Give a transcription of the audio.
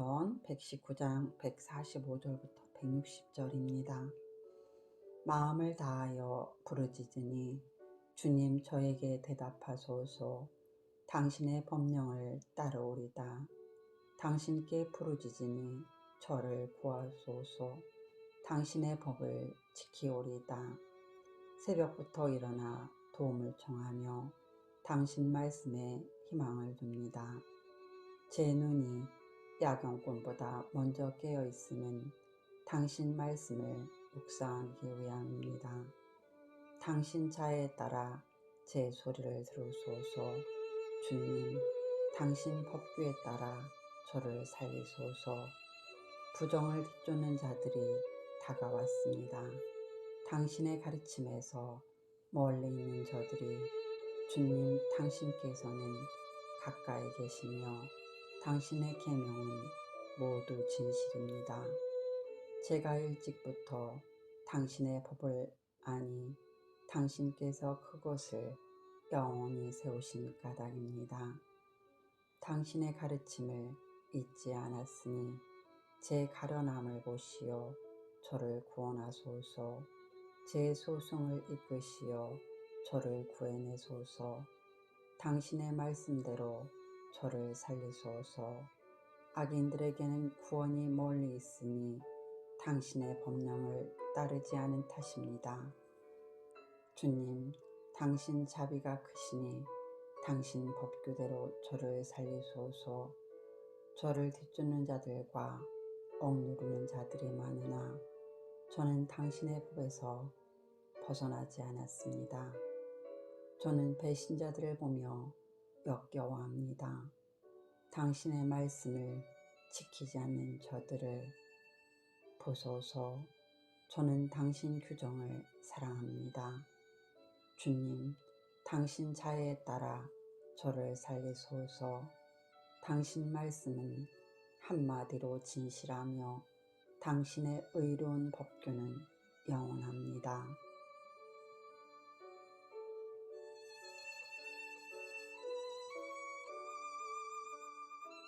시편 119장 145절부터 160절입니다. 마음을 다하여 부르짖으니 주님 저에게 대답하소서 당신의 법령을 따르오리다. 당신께 부르짖으니 저를 구하소서 당신의 법을 지키오리다. 새벽부터 일어나 도움을 청하며 당신 말씀에 희망을 둡니다. 제 눈이 야경꾼보다 먼저 깨어 있음은 당신 말씀을 묵상하기 위함입니다. 당신 자에 따라 제 소리를 들으소서. 주님, 당신 법규에 따라 저를 살리소서. 부정을 뒤쫓는 자들이 다가왔습니다. 당신의 가르침에서 멀리 있는 저들이 주님 당신께서는 가까이 계시며 당신의 계명은 모두 진실입니다. 제가 일찍부터 당신의 법을 아니 당신께서 그것을 영원히 세우신 까닭입니다. 당신의 가르침을 잊지 않았으니 제 가련함을 보시어 저를 구원하소서 제 소송을 이끄시어 저를 구해내소서 당신의 말씀대로 저를 살리소서 악인들에게는 구원이 멀리 있으니 당신의 법령을 따르지 않은 탓입니다. 주님, 당신 자비가 크시니 당신 법규대로 저를 살리소서 저를 뒤쫓는 자들과 억누르는 자들이 많으나 저는 당신의 법에서 벗어나지 않았습니다. 저는 배신자들을 보며 역겨워합니다. 당신의 말씀을 지키지 않는 저들을 보소서 저는 당신 규정을 사랑합니다. 주님, 당신 자애에 따라 저를 살리소서 당신 말씀은 한마디로 진실하며 당신의 의로운 법규는 영원합니다.